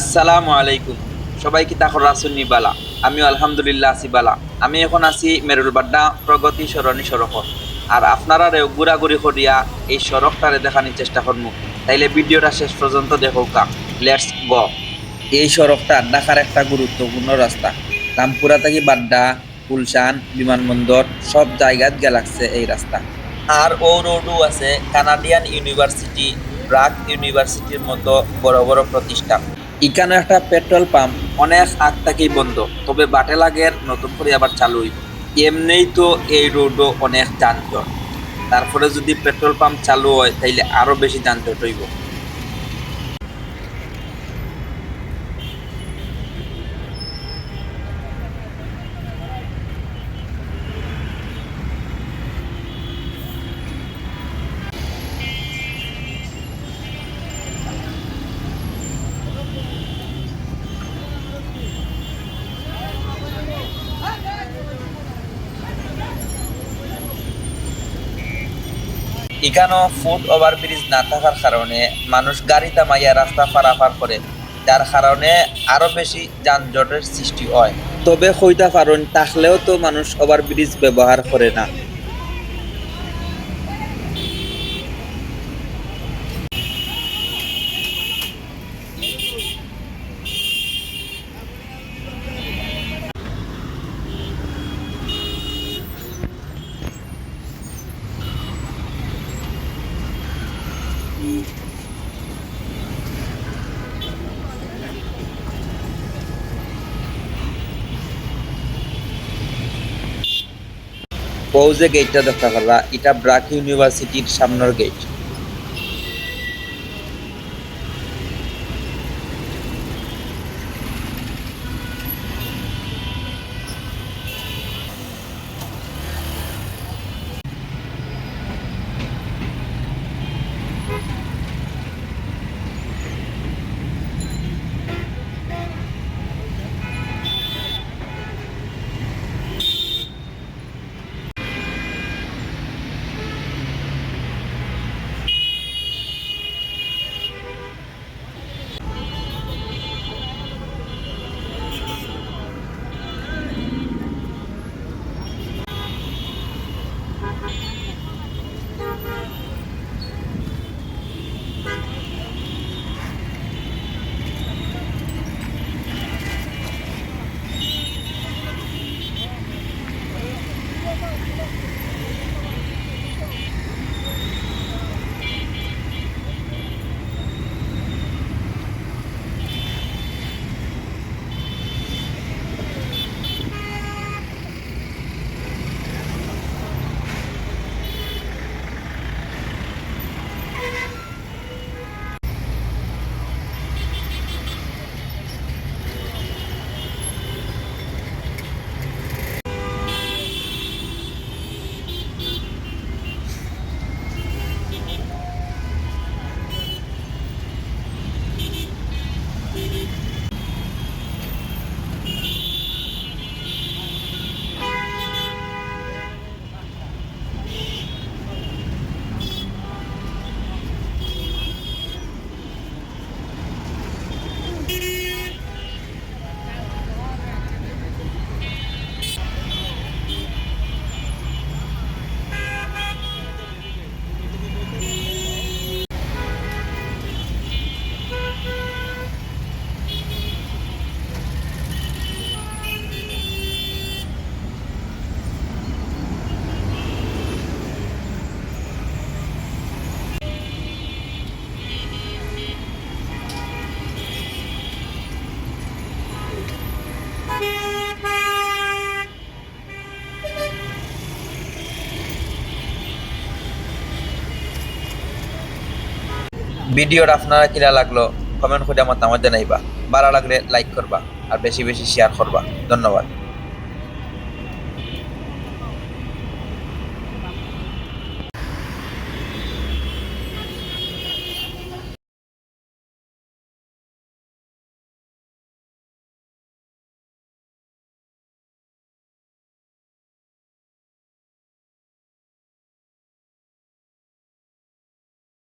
আসসালামু আলাইকুম। সবাই কি তাকর রাসুন্নি বালা। আমি আলহামদুলিল্লাহ আছি বালা। আমি এখন আছি মেরুলবাড্ডা প্রগতি সরণি সড়কত। আর আপনারা রেও ঘুরাঘুরি করিয়া এই সড়কটারে দেখানোর চেষ্টা করব তাইলে ভিডিওটা শেষ পর্যন্ত দেখো কা লেটস গ এই সড়কটা ঢাকার একটা গুরুত্বপূর্ণ রাস্তা। রামপুরা থেকে বাড্ডা, গুলশান, বিমানবন্দর, সব জায়গাত গেলাগছে এই রাস্তা। আর ও রোডও আছে কানাডিয়ান ইউনিভার্সিটি, ব্রাক ইউনিভার্সিটির মতো বড় বড় প্রতিষ্ঠান। এখানে একটা পেট্রোল পাম্প, অনেক আগ থেকেই বন্ধ, তবে বাটে লাগের নতুন করে আবার চালু হইব। এমনিই তো এই রোডও অনেক যানজট। তারপরে যদি পেট্রোল পাম্প চালু হয়, তাইলে আরও বেশি যানজট হইব। এখানেও ফুট ওভারব্রিজ না থাকার কারণে মানুষ গাড়ি থামাইয়া রাস্তা পারাপার করে, যার কারণে আরও বেশি যানজটের সৃষ্টি হয়। তবে হইতা কারণ থাকলেও তো মানুষ ওভারব্রিজ ব্যবহার করে না। যে গেটটা দেখা পারলা এটা ব্রাক ইউনিভার্সিটির সামনের গেট ভিডিওটা আপনারা কিলা লাগল কমেন্ট করে আমার তামার জানাইবা। ভালো লাগলে লাইক করবা আর বেশি বেশি শেয়ার করবা। ধন্যবাদ।